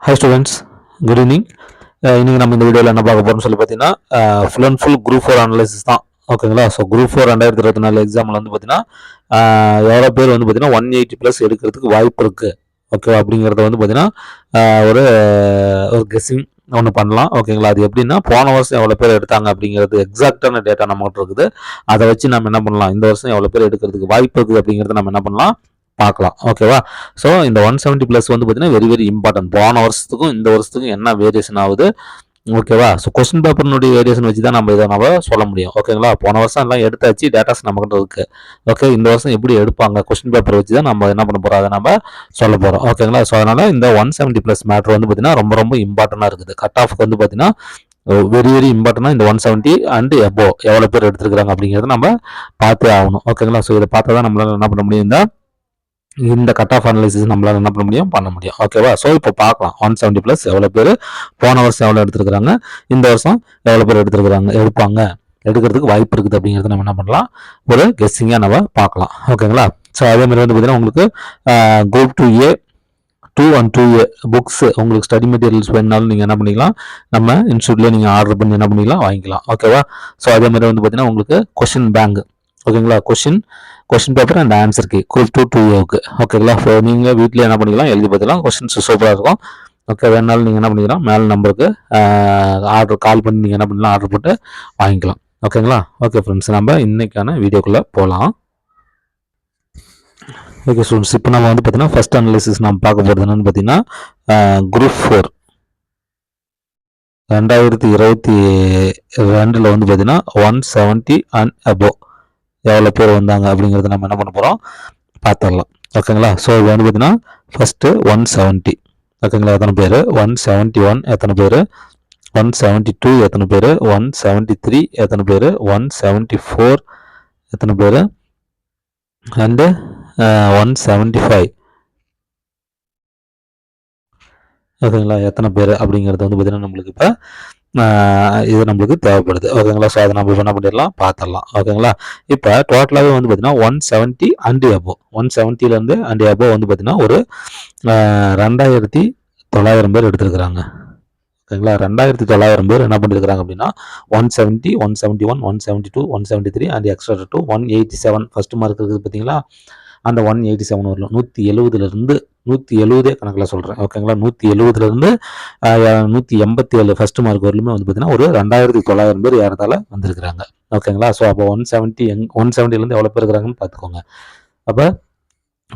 High students good evening இன்றைக்கி நம்ம இந்த வீடியோவில் என்ன பார்க்க போகிறோம்னு சொல்லி பார்த்தீங்கன்னா full and full group four analysis தான். ஓகேங்களா ஸோ குரூப் ஃபோர் ரெண்டாயிரத்தி இருபத்தி நாலு எக்ஸாமில் வந்து பார்த்தீங்கன்னா uh, எவ்வளோ பேர் வந்து பார்த்தீங்கன்னா ஒன் எயிட்டி ப்ளஸ் எடுக்கிறதுக்கு வாய்ப்பு இருக்குது ஓகே அப்படிங்கிறத வந்து பார்த்தீங்கன்னா uh, ஒரு uh, ஒரு கெஸ்ஸிங் ஒன்று பண்ணலாம். ஓகேங்களா அது எப்படின்னா போன வருஷம் எவ்வளோ பேர் எடுத்தாங்க அப்படிங்கிறது எக்ஸாக்டான டேட்டா நம்மகிட்ட இருக்குது. அதை வச்சு நம்ம என்ன பண்ணலாம்? இந்த வருஷம் எவ்வளோ பேர் எடுக்கிறதுக்கு வாய்ப்பு இருக்குது அப்படிங்கிறத நம்ம என்ன பண்ணலாம்? பார்க்கலாம். ஓகேவா ஸோ இந்த ஒன் செவன்ட்டி ப்ளஸ் வந்து பார்த்தீங்கன்னா வெரி வெரி இம்பார்ட்டன்ட் போன வருஷத்துக்கும் இந்த வருஷத்துக்கும் என்ன வேரியேஷன் ஆகுது? ஓகேவா ஸோ கொஸ்டின் பேப்பர்னுடைய வேரியேஷன் வச்சு தான் நம்ம இதை நம்ம சொல்ல முடியும். ஓகேங்களா போன வருஷம் எல்லாம் எடுத்தாச்சு டேட்டாஸ் நம்மகிட்ட இருக்கு. ஓகே இந்த வருஷம் எப்படி எடுப்பாங்க? கொஸ்டின் பேப்பர் வச்சு தான் நம்ம என்ன பண்ண போகிறோம் அதை நம்ம சொல்ல போகிறோம் ஓகேங்களா ஸோ அதனால் இந்த ஒன் செவன்ட்டி ப்ளஸ் மேட்ரு வந்து பார்த்தீங்கன்னா ரொம்ப ரொம்ப இம்பார்ட்டண்ட்டாக இருக்குது. கட் ஆஃப்க்கு வந்து பார்த்தீங்கன்னா வெரி வெரி இம்பார்ட்டனாக இந்த ஒன் செவன்ட்டி அண்ட் எபோ எவ்வளோ பேர் எடுத்துருக்காங்க அப்படிங்கிறத நம்ம பார்த்தே ஆகணும். ஓகேங்களா ஸோ இதை பார்த்தா தான் நம்மளால என்ன பண்ண முடியும்? இந்த கட் ஆஃப் அனலைசிஸ் நம்மளால் என்ன பண்ண முடியும்? பண்ண முடியும். ஓகேவா ஸோ இப்போ பார்க்கலாம். ஒன் செவன்ட்டி ப்ளஸ் எவ்வளோ பேர்? போன வருஷம் எவ்வளோ எடுத்துருக்காங்க இந்த வருஷம் எவ்வளோ பேர் எடுத்துருக்குறாங்க? எடுப்பாங்க. எடுக்கிறதுக்கு வாய்ப்பு இருக்குது அப்படிங்கிறத நம்ம என்ன பண்ணலாம்? ஒரு கெஸ்ஸிங்காக நம்ம பார்க்கலாம். ஓகேங்களா ஸோ அதே மாதிரி வந்து பார்த்தீங்கன்னா உங்களுக்கு group two A two one two A books உங்களுக்கு ஸ்டடி மெட்டீரியல்ஸ் வேணுனாலும் நீங்கள் என்ன பண்ணிக்கலாம்? நம்ம இன்ஸ்டியூட்லேயே நீங்கள் ஆர்டர் பண்ணி என்ன பண்ணிக்கலாம்? வாங்கிக்கலாம். ஓகேவா ஸோ அதே மாதிரி வந்து பார்த்தீங்கன்னா உங்களுக்கு கொஷின் பேங்க் ஓகேங்களா question question paper and answer group two two ஓக்கு ஓகேங்களா ஸோ நீங்கள் வீட்டில் என்ன பண்ணிக்கலாம் எழுதி பார்த்துக்கலாம். கொஸ்டின்ஸ் சூப்பராக இருக்கும். ஓகே வேணாலும் நீங்கள் என்ன பண்ணிக்கலாம் மேல் நம்பருக்கு ஆர்டர் கால் பண்ணி நீங்கள் என்ன பண்ணலாம் ஆர்டர் போட்டு வாங்கிக்கலாம். ஓகேங்களா ஓகே ஃப்ரெண்ட்ஸ் நம்ம இன்றைக்கான வீடியோக்குள்ளே போகலாம் ஓகே ஸ்டூடெண்ட்ஸ் இப்போ நம்ம வந்து பார்த்தீங்கன்னா ஃபஸ்ட் அனலிசிஸ் நம்ம பார்க்க போகிறது என்னன்னு பார்த்தீங்கன்னா குரூப் ஃபோர் ரெண்டாயிரத்தி இருபத்தி ரெண்டில் வந்து பார்த்தீங்கன்னா ஒன் செவன்ட்டி அண்ட் அபோவ் எவ்வளோ பேர் வந்தாங்க அப்படிங்கிறத நம்ம என்ன பண்ண போகிறோம் பார்த்துடலாம். ஓகேங்களா? ஸோ இது வந்து பார்த்தீங்கன்னா ஃபஸ்ட்டு ஒன் செவன்ட்டி ஓகேங்களா? எத்தனை பேர்? ஒன் செவன்ட்டி ஒன் எத்தனை பேர்? ஒன் செவன்ட்டி டூ எத்தனை பேர்? ஒன் செவன்ட்டி த்ரீ எத்தனை பேர்? ஒன் செவன்ட்டி ஃபோர் எத்தனை பேர்? அண்டு ஒன் செவன்ட்டி ஃபைவ் ஓகேங்களா? எத்தனை பேர் அப்படிங்கிறது வந்து பார்த்தீங்கன்னா நம்மளுக்கு இப்போ இது நம்மளுக்கு தேவைப்படுது. ஓகேங்களா ஸோ அதை நம்ம என்ன பண்ணிடலாம்? பார்த்துடலாம். ஓகேங்களா இப்போ டோட்டலாகவே வந்து பார்த்தீங்கன்னா one seventy and above one செவன்ட்டிலேருந்து and above வந்து பார்த்தீங்கன்னா ஒரு ரெண்டாயிரத்தி தொள்ளாயிரம் பேர் எடுத்துருக்குறாங்க. ஓகேங்களா ரெண்டாயிரத்தி தொள்ளாயிரம் பேர் என்ன பண்ணியிருக்காங்க அப்படின்னா one seventy one seventy one one seventy two one seventy three and extra two one eighty seven first mark இருக்குது பார்த்தீங்களா அந்த ஒன் எயிட்டி செவன் வரலாம் நூற்றி எழுபதுலேருந்து நூற்றி எழுபதே கணக்கில் சொல்கிறேன் ஓகேங்களா? நூற்றி எழுபதுலேருந்து நூற்றி எண்பத்தி ஏழு ஃபஸ்ட் மார்க் வரலுமே வந்து பார்த்தீங்கன்னா ஒரு ரெண்டாயிரத்தி தொள்ளாயிரம் பேர் ஏறதால வந்திருக்கிறாங்க. ஓகேங்களா? ஸோ அப்போ ஒன் செவன்ட்டி எங் ஒன் செவன்ட்டிலேருந்து எவ்வளோ பேர் இருக்கிறாங்கன்னு பார்த்துக்கோங்க அப்போ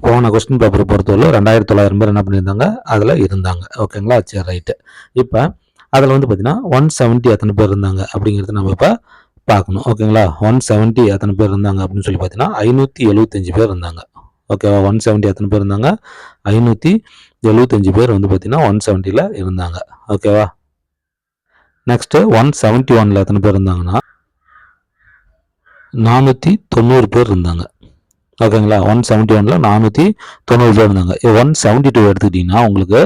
போன கொஸ்டின் பேப்பரை பொறுத்தவரை ரெண்டாயிரத்தி தொள்ளாயிரம் பேர் என்ன பண்ணியிருந்தாங்க? அதில் இருந்தாங்க. ஓகேங்களா? சரி ரைட்டு இப்போ அதில் வந்து பார்த்தீங்கன்னா ஒன் செவன்ட்டி எத்தனை பேர் இருந்தாங்க? அப்படிங்கிறது நம்ம இப்போ பார்க்கணும் ஓகேங்களா? ஒன் செவன்ட்டி எத்தனை பேர் இருந்தாங்க? அப்படின்னு சொல்லி பார்த்தீங்கன்னா ஐநூற்றி எழுபத்தஞ்சு பேர் இருந்தாங்க. ஓகேவா ஒன் செவன்ட்டி எத்தனை பேர் இருந்தாங்க? ஐநூற்றி எழுபத்தஞ்சு பேர் வந்து பார்த்திங்கன்னா ஒன் செவன்ட்டியில் இருந்தாங்க. ஓகேவா நெக்ஸ்ட்டு ஒன் செவன்ட்டி ஒனில் எத்தனை பேர் இருந்தாங்கன்னா? நானூற்றி தொண்ணூறு பேர் இருந்தாங்க. ஓகேங்களா ஒன் செவன்ட்டி ஒனில் நானூற்றி தொண்ணூறு பேர் இருந்தாங்க. ஒன் செவன்ட்டி டூ எடுத்துக்கிட்டிங்கன்னா உங்களுக்கு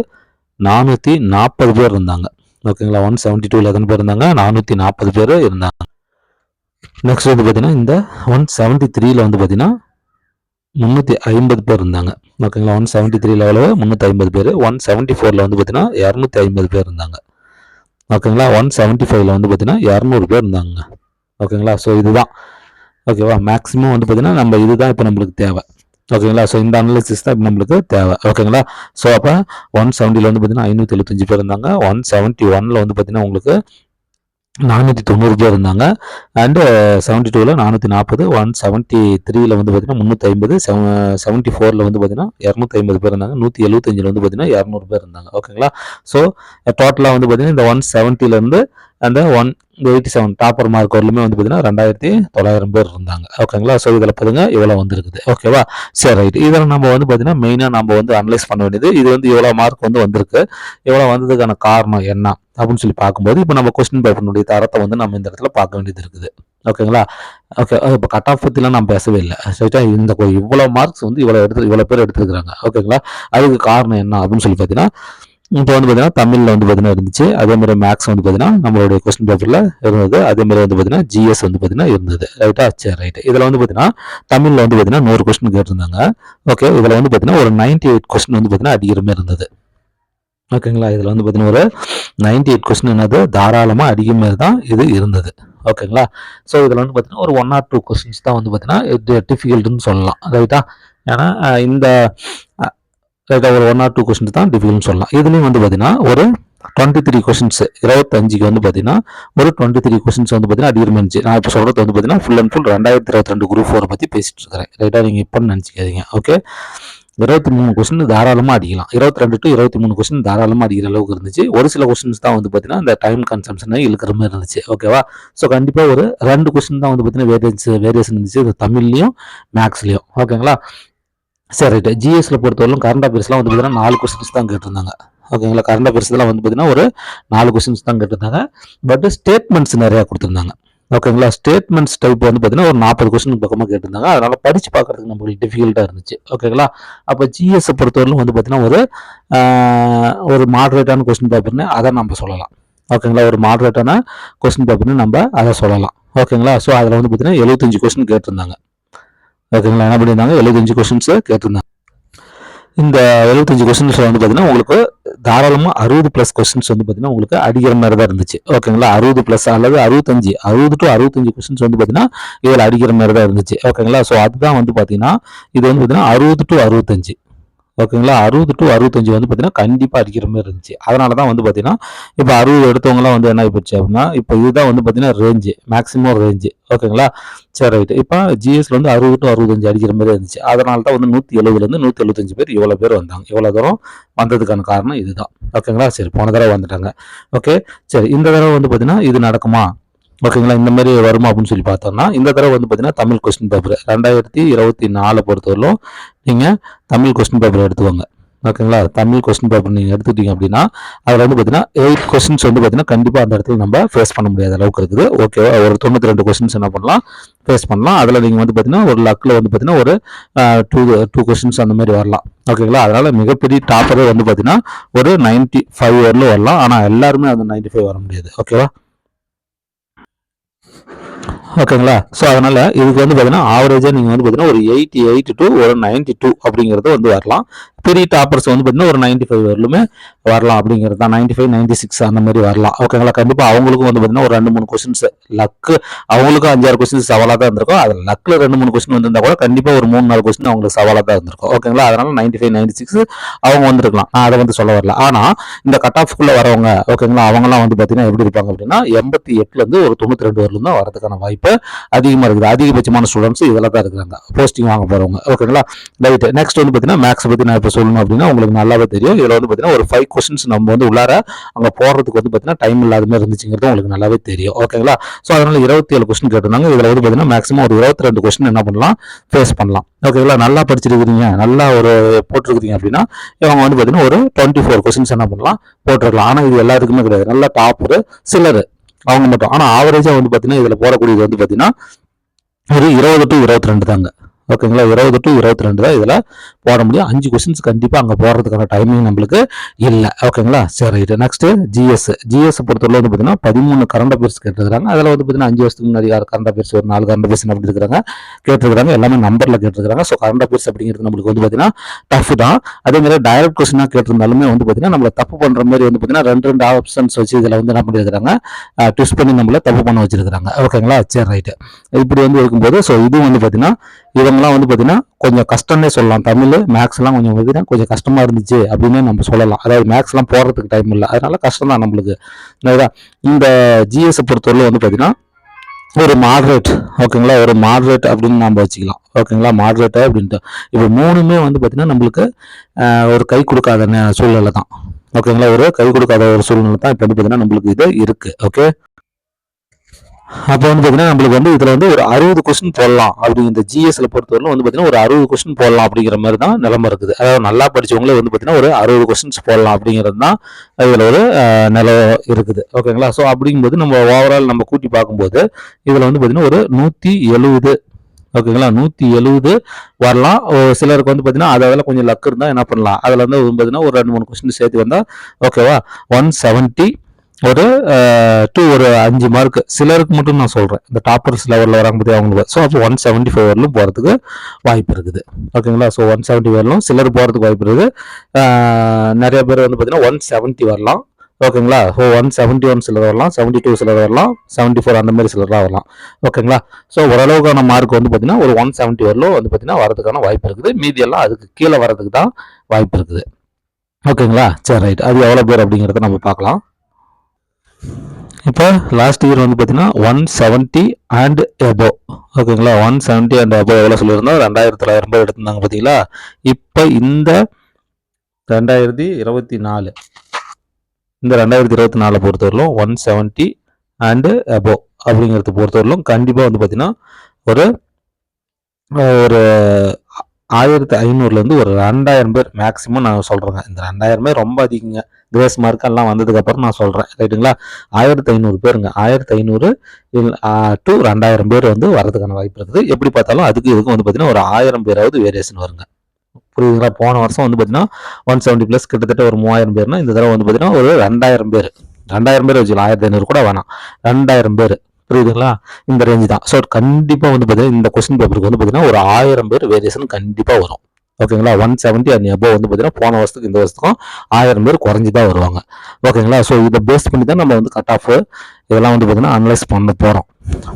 நானூற்றி நாற்பது பேர் இருந்தாங்க. ஓகேங்களா ஒன் செவன்ட்டி டூவில் எத்தனை பேர் இருந்தாங்க? நானூற்றி நாற்பது பேர் இருந்தாங்க. நெக்ஸ்ட் வந்து பார்த்தீங்கன்னா இந்த ஒன் செவன்ட்டி த்ரீயில் வந்து பார்த்தீங்கன்னா முந்நூற்றி ஐம்பது பேர் இருந்தாங்க. ஓகேங்களா? ஒன் செவன்ட்டி த்ரீ லெவலில் முந்நூற்றி ஐம்பது பேர். ஒன் செவன்ட்டி ஃபோரில் வந்து பார்த்தீங்கன்னா இரநூத்தி ஐம்பது பேர் இருந்தாங்க. ஓகேங்களா? ஒன் செவன்ட்டி ஃபைவ்ல வந்து பார்த்தீங்கன்னா இரநூறு பேர் இருந்தாங்க. ஓகேங்களா? ஸோ இதுதான். ஓகேவா? மேக்ஸிமம் வந்து பார்த்தீங்கன்னா நம்ம இதுதான் இப்போ நம்மளுக்கு தேவை. ஓகேங்களா? ஸோ இந்த அனலிசிஸ் தான் இப்போ நம்மளுக்கு தேவை. ஓகேங்களா? ஸோ அப்போ ஒன் செவன்ட்டியில் வந்து பார்த்தீங்கன்னா ஐநூற்றி எழுபத்தஞ்சு பேர் இருந்தாங்க. ஒன் செவன்ட்டி ஒனில் வந்து பார்த்தீங்கன்னா உங்களுக்கு நானூற்றி தொண்ணூறுபா இருந்தாங்க. அண்டு செவன்ட்டி டூவில் நானூற்றி நாற்பது ஒன் செவன்ட்டி த்ரீயில் வந்து பார்த்தீங்கன்னா முந்நூற்றி ஐம்பது செவ செவன்ட்டி ஃபோரில் வந்து பார்த்திங்கன்னா இரநூத்தி ஐம்பது பேர் இருந்தாங்க. நூற்றி எழுபத்தஞ்சில் வந்து பார்த்திங்கன்னா இரநூறு பேர் இருந்தாங்க. ஓகேங்களா ஸோ டோட்டலாக வந்து பார்த்திங்கன்னா இந்த ஒன் செவன்ட்டிலேருந்து அந்த one eighty seven topper mark வரலுமே வந்து பார்த்தீங்கன்னா ரெண்டாயிரத்தி தொள்ளாயிரம் பேர் இருந்தாங்க. ஓகேங்களா ஸோ இதில் பாருங்க இவ்வளோ வந்திருக்குது. ஓகேவா சரி ரைட் இதில் நம்ம வந்து பார்த்தீங்கன்னா மெயினாக நம்ம வந்து அனலைஸ் பண்ண வேண்டியது இது வந்து இவ்வளோ மார்க் வந்து வந்திருக்கு. இவ்வளோ வந்ததுக்கான காரணம் என்ன? அப்படின்னு சொல்லி பார்க்கும்போது இப்போ நம்ம கொஸ்டின் பேப்பர்னுடைய தரத்தை வந்து நம்ம இந்த இடத்துல பார்க்க வேண்டியது இருக்குது. ஓகேங்களா ஓகே இப்போ கட் ஆஃப் பற்றிலாம் நான் பேசவே இல்லை. சரிட்டா இந்த இவ்வளோ மார்க்ஸ் வந்து இவ்வளோ எடுத்து இவ்வளோ பேர் எடுத்துருக்குறாங்க. ஓகேங்களா அதுக்கு காரணம் என்ன? அப்படின்னு சொல்லி பார்த்தீங்கன்னா இப்போ வந்து பார்த்தீங்கன்னா தமிழில் வந்து பார்த்தீங்கன்னா இருந்துச்சு அதே மாதிரி மேக்ஸ் வந்து பார்த்தீங்கன்னா நம்மளுடைய கொஸ்டின் பேப்பரில் இருந்தது அதே மாதிரி வந்து பார்த்தீங்கன்னா ஜிஎஸ் வந்து பார்த்தீங்கன்னா இருந்தது ரைட்டா சரி ரைட்டு இதில் வந்து பார்த்தீங்கன்னா தமிழில் வந்து பார்த்தீங்கன்னா நூறு கொஸ்டின் கேட்டிருந்தாங்க ஓகே இதில் வந்து பார்த்தீங்கன்னா ஒரு நைன்டி எயிட் கொஸ்டின் வந்து பார்த்தீங்கன்னா அதிகமே இருந்தது ஓகேங்களா இதில் வந்து பார்த்தீங்கன்னா ஒரு நைன்டி எயிட் கொஸ்டின் என்னது தாராளமாக அதிகமாக தான் இது இருந்தது ஓகேங்களா ஸோ இதில் வந்து பார்த்தீங்கன்னா ஒரு ஒன் ஆர் டூ கொஸ்டின்ஸ் தான் வந்து பார்த்தீங்கன்னா டிஃபிகல்ட்டுன்னு சொல்லலாம் ரைட்டா ஏன்னா இந்த ரைட்டாக ஒரு ஒன் ஆர் டூ கொஸ்டின்ஸ் தான் டிஃபிகல்ட்னு சொல்லலாம். இதுலேயும் வந்து பார்த்தீங்கன்னா ஒரு டுவெண்ட்டி த்ரீ கொஸ்டின்ஸ் இருபத்தஞ்சுக்கு வந்து பார்த்தீங்கன்னா ஒரு டுவெண்ட்டி த்ரீ கொஸ்டின்ஸ் வந்து பார்த்தீங்கன்னா அடிக்கடி இருந்துச்சு. நான் இப்போ சொல்கிறது வந்து பார்த்தீங்கன்னா ஃபுல் அண்ட் ஃபுல் ரெண்டாயிரத்தி இருபத்தி ரெண்டு குரூப் ஃபோரை பற்றி பேசிட்டு இருக்கிறேன். ரைட்டாக நீங்கள் இப்போ நினச்சிக்காதீங்க. ஓகே இருபத்தி மூணு கொஸ்டின் தாராளமாக அடிக்கலாம். இருபத்தி ரெண்டு டு இருபத்தி மூணு கொஸ்டின் தாராளமாக அடிக்கிற அளவுக்கு இருந்துச்சு. ஒரு சில கொஸ்டின்ஸ் தான் வந்து பார்த்தீங்கன்னா இந்த டைம் கன்சம்ஷனை இழுக்கிற மாதிரி இருந்துச்சு. ஓகேவா ஸோ கண்டிப்பாக ஒரு ரெண்டு கொஸ்டின் தான் வந்து பார்த்தீங்கன்னா வேரியன்ஸ் வேரியேஷன் இருந்துச்சு. இது தமிழ்லையும் மேக்ஸ்லையும் ஓகேங்களா சரி ரைட்டு. ஜிஎஸ்ல பொறுத்தவரைக்கும் கரண்ட் அஃபேர்ஸ்லாம் வந்து பார்த்தீங்கன்னா நாலு கொஸ்டின்ஸ் தான் கேட்டிருந்தாங்க. ஓகேங்களா கரண்ட் அஃபேர்ஸ்லாம் வந்து பார்த்தீங்கன்னா ஒரு நாலு கொஸ்டின்ஸ் தான் கேட்டிருந்தாங்க. பட் ஸ்டேட்மெண்ட்ஸ் நிறையா கொடுத்துருந்தாங்க. ஓகேங்களா ஸ்டேட்மெண்ட்ஸ் டைப் வந்து பார்த்தீங்கன்னா ஒரு நாற்பது கொஸ்டின் பக்கமாக கேட்டிருந்தாங்க. அதனால் படித்து பார்க்குறதுக்கு நம்மளுக்கு டிஃபிகல்ட்டாக இருந்துச்சு. ஓகேங்களா அப்போ ஜிஎஸ் பொறுத்தவரையிலும் வந்து பார்த்தீங்கன்னா ஒரு ஒரு மாடரேட்டான கொஸ்டின் பேப்பர்னு அதை நம்ம சொல்லலாம். ஓகேங்களா ஒரு மாடரேட்டான கொஸ்டின் பேப்பர்னு நம்ம அதை சொல்லலாம். ஓகேங்களா ஸோ அதில் வந்து பார்த்தீங்கன்னா எழுபத்தஞ்சு கொஸ்டின் கேட்டிருந்தாங்க. ஓகேங்களா என்ன பண்ணியிருந்தாங்க எழுபத்தஞ்சு கொஸ்டின்ஸ் கேட்டிருந்தாங்க. இந்த எழுபத்தஞ்சு கொஸ்டின்ஸில் வந்து பார்த்தீங்கன்னா உங்களுக்கு தாராளமாக அறுபது ப்ளஸ் கொஸ்டின்ஸ் வந்து பார்த்தீங்கன்னா உங்களுக்கு அடிக்கிற மாதிரி தான் இருந்துச்சு. ஓகேங்களா அறுபது ப்ளஸ் அல்லது அறுபத்தஞ்சு அறுபது டு அறுபத்தஞ்சு கொஸ்டின்ஸ் வந்து பார்த்தீங்கன்னா இதில் அடிக்கிற மாதிரி தான் இருந்துச்சு. ஓகேங்களா ஸோ அதுதான் வந்து பார்த்தீங்கன்னா இது வந்து பார்த்தீங்கன்னா அறுபது டு அறுபத்தஞ்சு. ஓகேங்களா? அறுபது டு அறுபத்தஞ்சு வந்து பார்த்தீங்கன்னா கண்டிப்பாக அடிக்கிற மாதிரி இருந்துச்சு. அதனால தான் வந்து பார்த்தீங்கன்னா இப்போ அறுபது எடுத்தவங்களாம் வந்து என்ன ஆகிப்போச்சு அப்படின்னா இப்போ இதுதான் வந்து பார்த்தீங்கன்னா ரேஞ்சு மேக்ஸிமம் ரேஞ்சு ஓகேங்களா? சரி ரைட்டு இப்போ ஜிஎஸ்ல வந்து அறுபது டு அறுபத்தஞ்சு அடிக்கிற மாதிரி இருந்துச்சு. அதனால தான் வந்து நூற்றி எழுபதுலேருந்து நூற்றி எழுபத்தஞ்சு பேர் இவ்வளோ பேர் வந்தாங்க. இவ்வளோ தூரம் வந்ததுக்கான காரணம் இதுதான். ஓகேங்களா? சரி போன தடவை வந்துட்டாங்க. ஓகே சரி இந்த தடவை வந்து பார்த்தீங்கன்னா இது நடக்குமா? ஓகேங்களா? இந்த மாதிரி வருமா அப்படின்னு சொல்லி பார்த்தோம்னா இந்த தடவை வந்து பார்த்தீங்கன்னா தமிழ் கொஸ்டின் பேப்பர் ரெண்டாயிரத்தி இருபத்தி நாலு பொறுத்தவரையிலும் நீங்கள் தமிழ் கொஸ்டின் பேப்பர் எடுத்துக்கோங்க. ஓகேங்களா? தமிழ் கொஸ்டின் பேப்பர் நீங்கள் எடுத்துக்கிட்டீங்க அப்படின்னா அதில் வந்து பார்த்தீங்கன்னா எயிட் கொஸ்டின்ஸ் வந்து பார்த்தீங்கன்னா கண்டிப்பாக அந்த இடத்துல நம்ம ஃபேஸ் பண்ண முடியாத அளவுக்கு இருக்குது. ஓகேவா ஒரு தொண்ணூற்றி ரெண்டு கொஸ்டின்ஸ் என்ன பண்ணலாம்? ஃபேஸ் பண்ணலாம். அதில் நீங்கள் வந்து பார்த்தீங்கன்னா ஒரு லக்கில் வந்து பார்த்தீங்கன்னா ஒரு டூ டூ கொஸ்டின்ஸ் அந்த மாதிரி வரலாம். ஓகேங்களா? அதனால் மிகப்பெரிய டாப்பரே வந்து பார்த்தீங்கன்னா ஒரு நைன்ட்டி ஃபைவ் வரலும். வரலாம் ஆனால் எல்லாருமே அந்த நைன்ட்டி ஃபைவ் வர முடியாது. ஓகேவா ஓகேங்களா? ஸோ அதனால் இதுக்கு வந்து பார்த்தீங்கன்னா ஆவரேஜாக நீங்கள் வந்து பார்த்தீங்கன்னா ஒரு எயிட்டி எயிட் டு ஒரு நைன்ட்டி டூ அப்படிங்கிறது வந்து வரலாம். பெரிய டாப்பர்ஸ் வந்து பார்த்தீங்கன்னா ஒரு நைன்ட்டி ஃபைவ் வரலுமே வரலாம் அப்படிங்கிறது தான். நைன்ட்டி ஃபைவ் நைன்ட்டி சிக்ஸ் அந்த மாதிரி வரலாம். ஓகேங்களா கண்டிப்பாக அவங்களுக்கும் வந்து பார்த்தீங்கன்னா ஒரு ரெண்டு மூணு கொஸ்டின்ஸ் லக்கு அவங்களுக்கும் அஞ்சாறு கொஸ்டின்ஸ் சவாலாக தான் இருந்திருக்கும். அது லக்கில் ரெண்டு மூணு கொஸ்டின் வந்திருந்தா கூட கண்டிப்பாக ஒரு மூணு நாலு கொஸ்டின் அவங்களுக்கு சவாலாக தான் இருந்திருக்கும். ஓகேங்களா அதனால நைன்டி ஃபைவ் நைன்ட்டி சிக்ஸ் அவங்க வந்திருக்கலாம். நான் அதை வந்து சொல்ல வரல. ஆனால் இந்த கட் ஆஃப்குள்ளே வரவங்க ஓகேங்களா அவங்கலாம் வந்து பார்த்தீங்கன்னா எப்படி இருப்பாங்க அப்படின்னா எண்பத்தி எட்டுலேருந்து ஒரு தொண்ணூற்றி ரெண்டு வரலும் தான் வரதுக்கான வாய்ப்பு அதிகமாக இருக்குது. அதிகபட்சமான ஸ்டூடெண்ட்ஸ் இதில் தான் இருக்கிறாங்க. போஸ்டிங் வாங்க போகிறவங்க ஓகேங்களா ரைட் நெக்ஸ்ட் வந்து பார்த்தீங்கன்னா மேக்ஸ் பற்றி நான் இப்போ சொல்லணும் அப்படின்னா உங்களுக்கு நல்லாவே தெரியும். இதில் வந்து பார்த்தீங்கன்னா ஒரு ஃபைவ் கொஸ்டின்ஸ் நம்ம வந்து உள்ளார அங்கே போடுறதுக்கு வந்து பார்த்தீங்கன்னா டைம் இல்லாத மாதிரி இருந்துச்சுங்கிறது உங்களுக்கு நல்லாவே தெரியும். ஓகேங்களா ஸோ அதனால் இருபத்தி ஏழு கொஸ்டின் கேட்டிருந்தாங்க. இதில் வந்து பார்த்தீங்கன்னா மேக்ஸிமம் ஒரு இருபத்தி ரெண்டு கொஸ்டின் என்ன பண்ணலாம்? ஃபேஸ் பண்ணலாம். ஓகேங்களா நல்லா படிச்சிருக்கிறீங்க. நல்லா ஒரு போட்டிருக்கிறீங்க அப்படின்னா இவங்க வந்து பார்த்தீங்கன்னா ஒரு டுவெண்ட்டி ஃபோர் கொஸ்டின்ஸ் என்ன பண்ணலாம்? போட்டிருக்கலாம். ஆனால் இது எல்லாத்துக்குமே கிடையாது. நல்லா டாப் ஒரு சிலர். அவங்க மட்டும். ஆனால் ஆவரேஜாக வந்து பார்த்தீங்கன்னா இதில் போடக்கூடியது வந்து பார்த்தீங்கன்னா ஒரு இருபது டு இருபத்தி ரெண்டு தாங்க ஓகேங்களா இருபது டு இருபத்தி ரெண்டு தான் இதில் போட முடியும். அஞ்சு கொஸ்டின்ஸ் கண்டிப்பாக அங்கே போடுறதுக்கான டைமிங் நம்மளுக்கு இல்லை. ஓகேங்களா சரி ரைட்டு நெக்ஸ்ட்டு ஜிஎஸ் ஜிஎஸ் பொறுத்தவரை வந்து பார்த்தீங்கன்னா பதிமூணு கரண்ட் அஃபேர்ஸ் கேட்டுருக்காங்க அதில் வந்து பார்த்தீங்கன்னா அஞ்சு வருஷத்துக்கு முன்னாடி கரண்ட் அஃபேர்ஸ் ஒரு நாலு கரண்ட் அஃபேர்ஸ் அப்படி இருக்கிறாங்க கேட்டிருக்காங்க எல்லாமே நம்பரில் கேட்டிருக்காங்க ஸோ கரண்ட் அஃபேர்ஸ் அப்படிங்கிறது நம்மளுக்கு வந்து பார்த்தீங்கன்னா டஃப் தான். அதே மாதிரி டைரக்ட் கொஸ்டினாக கேட்டிருந்தாலுமே வந்து பார்த்தீங்கன்னா நம்மளை தப்பு பண்ணுற மாதிரி வந்து பார்த்தீங்கன்னா ரெண்டு ரெண்டு ஆப்ஷன்ஸ் வச்சு இதில் வந்து என்ன பண்ணியிருக்காங்க ட்விஸ்ட் பண்ணி நம்மளை தப்பு பண்ண வச்சிருக்கிறாங்க. ஓகேங்களா சரி ரைட்டு இப்படி வந்து இருக்கும்போது ஸோ இது வந்து பார்த்தீங்கன்னா இவங்கெல்லாம் வந்து பார்த்தீங்கன்னா கொஞ்சம் கஷ்டம்னே சொல்லலாம். தமிழ் மேக்ஸ்லாம் கொஞ்சம் பார்த்தீங்கன்னா கொஞ்சம் கஷ்டமாக இருந்துச்சு அப்படின்னு நம்ம சொல்லலாம். அதாவது மேக்ஸ்லாம் போடுறதுக்கு டைம் இல்லை. அதனால கஷ்டம் தான் நம்மளுக்கு இந்த ஜிஎஸ் பொறுத்தவரை வந்து பார்த்தீங்கன்னா ஒரு மாட்ரேட் ஓகேங்களா ஒரு மாட்ரேட் அப்படின்னு நம்ம வச்சுக்கலாம். ஓகேங்களா மாட்ரேட்டு அப்படின்ட்டு. இப்போ மூணுமே வந்து பார்த்திங்கன்னா நம்மளுக்கு ஒரு கை கொடுக்காத சூழ்நிலை தான் ஓகேங்களா ஒரு கை கொடுக்காத ஒரு சூழ்நிலை தான் இப்போ வந்து பார்த்தீங்கன்னா நம்மளுக்கு இது இருக்குது ஓகே அப்போ வந்து பார்த்தீங்கன்னா நம்மளுக்கு வந்து இதில் வந்து ஒரு அறுபது கொஸ்டின் போடலாம். அப்படிங்கிற இந்த ஜிஎஸ்ல பொறுத்தவரை வந்து பார்த்தீங்கன்னா ஒரு அறுபது கொஸ்டின் போடலாம் அப்படிங்கிற மாதிரி தான் நிலமை இருக்குது. அதாவது நல்லா படித்தவங்களே வந்து பார்த்தீங்கன்னா ஒரு அறுபது கொஸ்டின்ஸ் போடலாம் அப்படிங்கிறது தான் இதில் ஒரு நில நிலை இருக்குது. ஓகேங்களா ஸோ அப்படிங்கும்போது நம்ம ஓவரால் நம்ம கூட்டி பார்க்கும்போது இதில் வந்து பார்த்தீங்கன்னா ஒரு நூற்றி எழுபது ஓகேங்களா நூற்றி எழுபது வரலாம். ஒரு சிலருக்கு வந்து பார்த்தீங்கன்னா அதில் கொஞ்சம் லக் இருந்தால் என்ன பண்ணலாம்? அதில் வந்து பார்த்தீங்கன்னா ஒரு ரெண்டு மூணு கொஸ்டின் சேர்த்து வந்தால் ஓகேவா ஒன் செவன்ட்டி ஒரு டூ ஒரு அஞ்சு மார்க் சிலருக்கு மட்டும் நான் சொல்கிறேன் இந்த டாப்பர்ஸ் லெவலில் வராங்க பற்றி அவங்களுக்கு. ஸோ அப்போ ஒன் செவன்ட்டி ஃபைவ் வரலும் போகிறதுக்கு வாய்ப்பு இருக்குது. ஓகேங்களா ஸோ ஒன் செவன்ட்டி வரலும் சிலர் போகிறதுக்கு வாய்ப்பு இருக்குது. நிறைய பேர் வந்து பார்த்தீங்கன்னா ஒன் செவன்ட்டி வரலாம். ஓகேங்களா ஸோ ஒன் செவன்ட்டி ஒன் சிலர் வரலாம். செவன்ட்டி டூ சிலர் வரலாம். செவன்ட்டி ஃபோர் அந்த மாதிரி சிலர்லாம் வரலாம். ஓகேங்களா ஸோ ஓரளவுக்கான மார்க் வந்து பார்த்தீங்கன்னா ஒரு ஒன் செவன்ட்டி வரலும் வந்து பார்த்தீங்கன்னா வரதுக்கான வாய்ப்பு இருக்குது. மீதியெல்லாம் அதுக்கு கீழே வரதுக்கு தான் வாய்ப்பு இருக்குது. ஓகேங்களா சரி ரைட் அது எவ்வளோ பேர் அப்படிங்கிறத நம்ம பார்க்கலாம். இப்போ லாஸ்ட் இயர் வந்து பார்த்தீங்கன்னா ஒன் செவன்ட்டி அண்ட் எபோ ஓகேங்களா ஒன் செவன்ட்டி அண்ட் எபோ எவ்வளோ சொல்லியிருந்தோம் ரெண்டாயிரத்தி தொள்ளாயிரம் ரூபாய் எடுத்திருந்தாங்க பார்த்தீங்களா இப்போ இந்த ரெண்டாயிரத்தி இருபத்தி நாலு. இந்த ரெண்டாயிரத்தி இருபத்தி நாலு பொறுத்தவரையிலும் ஒன் செவன்ட்டி அண்டு எபோ அப்படிங்கிறத பொறுத்தவரையிலும் கண்டிப்பாக வந்து பார்த்தீங்கன்னா ஒரு ஒரு ஆயிரத்தி ஐநூறுலேருந்து ஒரு ரெண்டாயிரம் பேர் மேக்ஸிமம் நான் சொல்கிறேங்க இந்த ரெண்டாயிரமே ரொம்ப அதிகங்க. கிரேஸ் மார்க் எல்லாம் வந்ததுக்கப்புறம் நான் சொல்கிறேன் ரைட்டுங்களா ஆயிரத்தி ஐநூறு பேருங்க. ஆயிரத்தி ஐநூறு டு ரெண்டாயிரம் பேர் வந்து வரதுக்கான வாய்ப்பு இருக்குது. எப்படி பார்த்தாலும் அதுக்கு இதுக்கும் வந்து பார்த்தீங்கன்னா ஒரு ஆயிரம் பேராவது வேரியேஷன் வருங்க. புரியுதுங்களா? போன வருஷம் வந்து பார்த்தீங்கன்னா ஒன் செவன்ட்டி ப்ளஸ் கிட்டத்தட்ட ஒரு மூவாயிரம் பேர்னா இந்த தடவை வந்து பார்த்தீங்கன்னா ஒரு ரெண்டாயிரம் பேர். ரெண்டாயிரம் பேர் வச்சுக்கலாம். ஆயிரத்தி ஐநூறு கூட வேணாம். ரெண்டாயிரம் பேர். புரியுதுங்களா? இந்த ரேஞ்சு தான். ஸோ கண்டிப்பாக வந்து பார்த்தீங்கன்னா இந்த கொஸ்டின் பேப்பருக்கு வந்து பார்த்தீங்கன்னா ஒரு ஆயிரம் பேர் வேரியேஷன் கண்டிப்பாக வரும். ஓகேங்களா? ஒன் செவன்ட்டி அண்ட் எபோ வந்து பார்த்தீங்கன்னா போன வருஷத்துக்கு இந்த வருஷத்துக்கும் ஆயிரம் பேர் குறைஞ்சி தான் வருவாங்க. ஓகேங்களா? ஸோ இதை பேஸ் பண்ணி தான் நம்ம வந்து கட் ஆஃப் இதெல்லாம் வந்து பார்த்தீங்கன்னா அனலைஸ் பண்ண போகிறோம்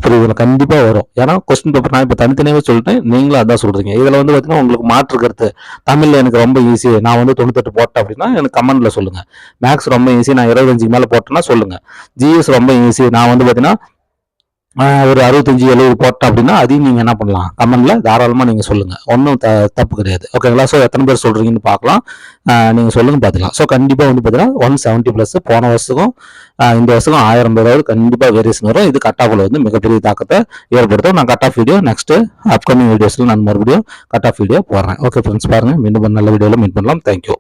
புரியுதுங்களா? கண்டிப்பாக வரும். ஏன்னா கொஸ்டின் பேப்பர் நான் இப்போ தனித்தனியாகவே சொல்லிட்டேன். நீங்களும் அதான் சொல்கிறீங்க இதில் வந்து பார்த்தீங்கன்னா உங்களுக்கு மாற்று கருத்து. தமிழில் எனக்கு ரொம்ப ஈஸி நான் வந்து தொண்ணூத்தெட்டு போட்டேன் அப்படின்னா எனக்கு கமெண்ட்டில் சொல்லுங்கள் மேக்ஸ் ரொம்ப ஈஸி நான் இருபத்தஞ்சுக்கு மேலே போட்டேன்னா சொல்லுங்கள் ஜிஎஸ் ரொம்ப ஈஸி நான் வந்து பார்த்தீங்கன்னா ஒரு அறுபத்தஞ்சு எழுபது போட்டோம் அப்படின்னா அதையும் நீங்கள் என்ன பண்ணலாம்? கமெண்டில் தாராளமாக நீங்கள் சொல்லுங்கள் ஒன்றும் த தப்பு கிடையாது. ஓகேங்களா ஸோ எத்தனை பேர் சொல்கிறீங்கன்னு பார்க்கலாம். நீங்கள் சொல்லுங்கள் பார்த்துக்கலாம். ஸோ கண்டிப்பாக வந்து பார்த்தீங்கன்னா ஒன் செவன்ட்டி ப்ளஸ் போன வருஷத்துக்கும் இந்த வருஷத்துக்கும் ஆயிரம் பேராவது கண்டிப்பாக வேரியேஷன் வரும். இது கட் ஆஃபில் வந்து மிகப்பெரிய தாக்கத்தை ஏற்படுத்தும். நான் cut off video next upcoming வீடியோஸில் நான் மறுபடியும் கட் ஆஃப் வீடியோ போடுறேன். ஓகே ஃப்ரெண்ட்ஸ் பாருங்கள் மீண்டும் நல்ல வீடியோவில் மீட் பண்ணலாம். தேங்க்யூ